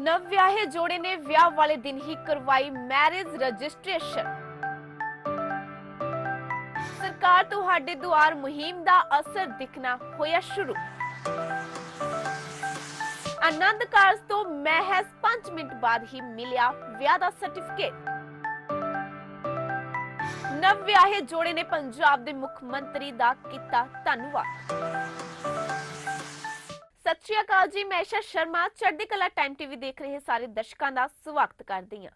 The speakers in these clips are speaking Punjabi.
ਨਵ ਵਿਆਹੇ ਜੋੜੇ ਨੇ ਵਿਆਹ ਵਾਲੇ ਦਿਨ ਹੀ ਕਰਵਾਈ ਮੈਰਿਜ ਰਜਿਸਟ੍ਰੇਸ਼ਨ ਸਰਕਾਰ ਤੁਹਾਡੇ ਦੁਆਰ ਮੁਹਿੰਮ ਦਾ ਅਸਰ ਦਿਖਣਾ ਹੋਇਆ ਸ਼ੁਰੂ। ਆਨੰਦ ਕਾਰਜ ਤੋਂ ਮਹਿਜ਼ 5 ਮਿੰਟ ਬਾਅਦ ਹੀ ਮਿਲਿਆ ਵਿਆਹ ਦਾ ਸਰਟੀਫਿਕੇਟ ਨਵ ਵਿਆਹੇ ਜੋੜੇ ਨੇ ਪੰਜਾਬ ਦੇ ਮੁੱਖ ਮੰਤਰੀ ਦਾ ਕੀਤਾ ਧੰਨਵਾਦ। ਸਤਿ ਸ਼੍ਰੀ ਅਕਾਲ ਜੀ, ਮੈਂ ਈਸ਼ਾ ਸ਼ਰਮਾ, ਚੜ੍ਹਦੀ ਕਲਾ ਟਾਈਮ ਟੀਵੀ ਦੇਖ ਰਹੇ ਸਾਰੇ ਦਰਸ਼ਕਾਂ ਦਾ ਸਵਾਗਤ ਕਰਦੀ ਹਾਂ।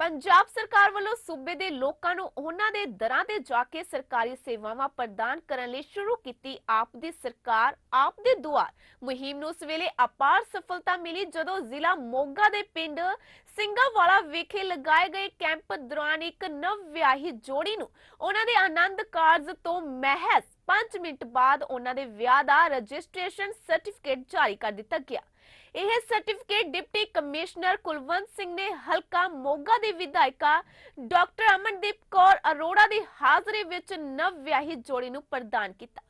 ਪੰਜਾਬ ਸਰਕਾਰ ਵੱਲੋਂ ਸੂਬੇ ਦੇ ਲੋਕਾਂ ਨੂੰ ਉਹਨਾਂ ਦੇ ਦਰਾਂ ਤੇ ਜਾ ਕੇ ਸਰਕਾਰੀ ਸੇਵਾਵਾਂ ਪ੍ਰਦਾਨ ਕਰਨ ਲਈ ਸ਼ੁਰੂ ਕੀਤੀ ਆਪ ਦੀ ਸਰਕਾਰ, ਆਪ ਦੇ ਦੁਆਰ। ਮੁਹਿੰਮ ਨੂੰ ਉਸ ਵੇਲੇ ਅਪਾਰ ਸਫਲਤਾ ਮਿਲੀ ਜਦੋਂ ਜ਼ਿਲ੍ਹਾ ਮੋਗਾ ਦੇ ਪਿੰਡ ਸਿੰਘਾਵਾਲਾ ਵਿਖੇ ਲਗਾਏ ਗਏ ਕੈਂਪ ਦੌਰਾਨ ਇੱਕ ਨਵ ਵਿਆਹੀ ਜੋੜੀ ਨੂੰ ਉਹਨਾਂ ਦੇ ਆਨੰਦ ਕਾਰਜ ਤੋਂ ਮਹਿਜ਼ 5 ਮਿੰਟ ਬਾਅਦ ਉਹਨਾਂ ਦੇ ਵਿਆਹ ਦਾ ਰਜਿਸਟ੍ਰੇਸ਼ਨ ਸਰਟੀਫਿਕੇਟ ਜਾਰੀ ਕਰ ਦਿੱਤਾ ਗਿਆ। ਇਹ certificate deputy commissioner Kulwant Singh ਨੇ ਹਲਕਾ ਮੋਗਾ ਦੇ ਵਿਧਾਇਕਾ ਡਾਕਟਰ ਅਮਨਦੀਪ ਕੌਰ ਅਰੋੜਾ ਦੀ ਹਾਜ਼ਰੀ ਵਿੱਚ ਨਵ ਵਿਆਹੀ ਜੋੜੀ ਨੂੰ ਪ੍ਰਦਾਨ ਕੀਤਾ।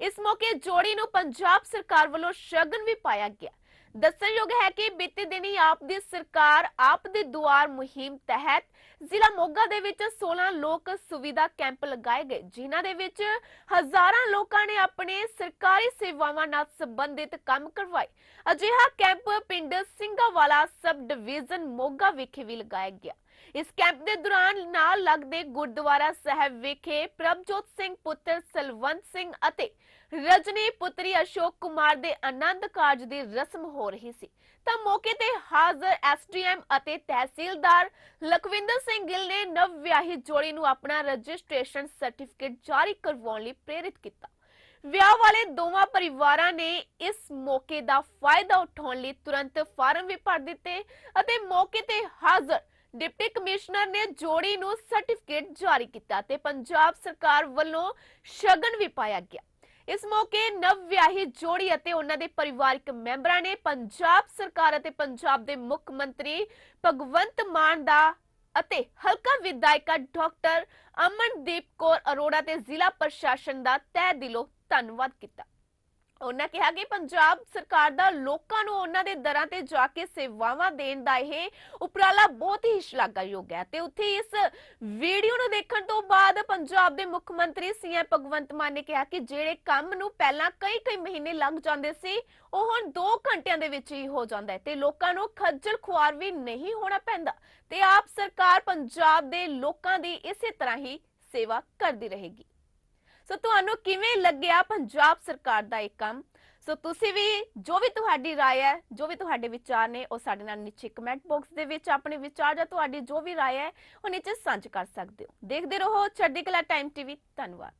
ਇਸ ਮੌਕੇ ਜੋੜੀ ਨੂੰ ਪੰਜਾਬ ਸਰਕਾਰ ਵੱਲੋਂ ਸ਼ਗਨ ਵੀ ਪਾਇਆ ਗਿਆ। ਦੱਸਣਯੋਗ ਹੈ ਕਿ ਬੀਤੇ ਦਿਨੀ ਆਪ ਦੀ ਸਰਕਾਰ, ਆਪ ਦੇ ਦੁਆਰ ਮੁਹਿੰਮ ਤਹਿਤ ਜ਼ਿਲ੍ਹਾ ਮੋਗਾ ਦੇ ਵਿੱਚ 16 ਲੋਕ ਸੁਵਿਧਾ ਕੈਂਪ ਲਗਾਏ ਗਏ, ਜਿਨ੍ਹਾਂ ਦੇ ਵਿੱਚ ਹਜ਼ਾਰਾਂ ਲੋਕਾਂ ਨੇ ਆਪਣੇ ਸਰਕਾਰੀ ਸੇਵਾਵਾਂ ਨਾਲ ਸੰਬੰਧਿਤ ਕੰਮ ਕਰਵਾਏ। ਅਜਿਹਾ ਕੈਂਪ ਪਿੰਡ ਸਿੰਘਾਵਾਲਾ ਸਬ ਡਿਵੀਜ਼ਨ ਮੋਗਾ ਵਿਖੇ ਵੀ ਲਗਾਇਆ ਗਿਆ। ਇਸ ਕੈਂਪ ਦੇ ਦੌਰਾਨ ਲੱਗਦੇ ਗੁਰਦੁਆਰਾ ਸਾਹਿਬ ਵਿਖੇ ਪ੍ਰਭਜੋਤ ਸਿੰਘ ਪੁੱਤਰ ਸਲਵੰਤ ਸਿੰਘ ਅਤੇ ਰਜਨੀ ਪੁੱਤਰੀ ਅਸ਼ੋਕ ਕੁਮਾਰ ਦੇ ਆਨੰਦ ਕਾਰਜ ਦੀ ਰਸਮ ਹੋ ਰਹੀ ਸੀ। ਤਾਂ ਮੌਕੇ ਤੇ ਹਾਜ਼ਰ ਐਸਡੀਐਮ ਅਤੇ ਤਹਿਸੀਲਦਾਰ ਲਖਵਿੰਦਰ ਸਿੰਘ ਗਿੱਲ ਨੇ ਨਵ ਵਿਆਹੀ ਜੋੜੀ ਨੂੰ ਆਪਣਾ ਰਜਿਸਟ੍ਰੇਸ਼ਨ ਸਰਟੀਫਿਕੇਟ ਜਾਰੀ ਕਰਵਾਉਣ ਲਈ ਪ੍ਰੇਰਿਤ ਕੀਤਾ। ਵਿਆਹ ਵਾਲੇ ਦੋਵਾਂ ਪਰਿਵਾਰਾਂ ਨੇ ਇਸ ਮੌਕੇ ਦਾ ਫਾਇਦਾ ਉਠਾਉਣ ਲਈ ਤੁਰੰਤ ਫਾਰਮ ਵੀ ਭਰ ਦਿੱਤੇ ਅਤੇ ਮੌਕੇ ਤੇ ਹਾਜ਼ਰ ਡਿਪਟੀ ਕਮਿਸ਼ਨਰ ਨੇ ਜੋੜੀ ਨੂੰ ਸਰਟੀਫਿਕੇਟ ਜਾਰੀ ਕੀਤਾ ਤੇ ਪੰਜਾਬ ਸਰਕਾਰ ਵੱਲੋਂ ਸ਼ਗਨ ਵੀ ਪਾਇਆ ਗਿਆ। ਇਸ ਮੌਕੇ ਨਵ ਵਿਆਹੀ ਜੋੜੀ ਅਤੇ ਉਹਨਾਂ ਦੇ ਪਰਿਵਾਰਕ ਮੈਂਬਰਾਂ ਨੇ ਪੰਜਾਬ ਸਰਕਾਰ ਅਤੇ ਪੰਜਾਬ ਦੇ ਮੁੱਖ ਮੰਤਰੀ ਭਗਵੰਤ ਮਾਨ ਦਾ ਅਤੇ ਹਲਕਾ ਵਿਧਾਇਕਾ ਡਾਕਟਰ ਅਮਨਦੀਪ ਕੌਰ ਅਰੋੜਾ ਤੇ ਜ਼ਿਲ੍ਹਾ ਪ੍ਰਸ਼ਾਸਨ ਦਾ ਤਹਿ ਦਿਲੋਂ ਧੰਨਵਾਦ ਕੀਤਾ। ਉਹਨਾਂ ਕਿਹਾ ਕਿ ਪੰਜਾਬ ਸਰਕਾਰ ਦਾ ਲੋਕਾਂ ਨੂੰ ਉਹਨਾਂ ਦੇ ਦਰਾਂ ਤੇ ਜਾ ਕੇ ਸੇਵਾਵਾਂ ਦੇਣ ਦਾ ਇਹ ਉਪਰਾਲਾ ਬਹੁਤ ਹੀ ਸ਼ਲਾਘਾਯੋਗ ਹੈ। ਤੇ ਉੱਥੇ ਇਸ ਵੀਡੀਓ ਨੂੰ ਦੇਖਣ ਤੋਂ ਬਾਅਦ ਪੰਜਾਬ ਦੇ ਮੁੱਖ ਮੰਤਰੀ ਸੀਐਮ ਭਗਵੰਤ ਮਾਨ ਨੇ ਕਿਹਾ ਕਿ ਜਿਹੜੇ ਕੰਮ ਨੂੰ ਪਹਿਲਾਂ ਕਈ ਕਈ ਮਹੀਨੇ ਲੱਗ ਜਾਂਦੇ ਸੀ, ਉਹ ਹੁਣ 2 ਘੰਟਿਆਂ ਦੇ ਵਿੱਚ ਹੀ ਹੋ ਜਾਂਦਾ ਹੈ ਤੇ ਲੋਕਾਂ ਨੂੰ ਖੱਜਲ ਖੁਆਰ ਵੀ ਨਹੀਂ ਹੋਣਾ ਪੈਂਦਾ ਤੇ ਆਪ ਸਰਕਾਰ ਪੰਜਾਬ ਦੇ ਲੋਕਾਂ ਦੀ ਇਸੇ ਤਰ੍ਹਾਂ ਹੀ ਸੇਵਾ ਕਰਦੀ ਰਹੇਗੀ। ਸੋ ਤੁਹਾਨੂੰ ਕਿਵੇਂ ਲੱਗਿਆ ਪੰਜਾਬ ਸਰਕਾਰ ਦਾ ਇਹ ਕੰਮ ਸੋ ਤੁਸੀਂ ਵੀ ਜੋ ਵੀ ਤੁਹਾਡੀ رائے ਹੈ ਜੋ ਵੀ ਤੁਹਾਡੇ ਵਿਚਾਰ ਨੇ ਉਹ ਸਾਡੇ ਨਾਲ ਨੀਚੇ ਕਮੈਂਟ ਬਾਕਸ ਦੇ ਵਿੱਚ ਆਪਣੇ ਵਿਚਾਰ ਜਾਂ ਤੁਹਾਡੀ ਜੋ ਵੀ رائے ਹੈ ਉਹ ਨੀਚੇ ਸਾਂਝ ਕਰ ਸਕਦੇ ਹੋ ਦੇਖਦੇ ਰਹੋ ਚੜ੍ਹਦੀ ਕਲਾ ਟਾਈਮ ਟੀਵੀ ਧੰਨਵਾਦ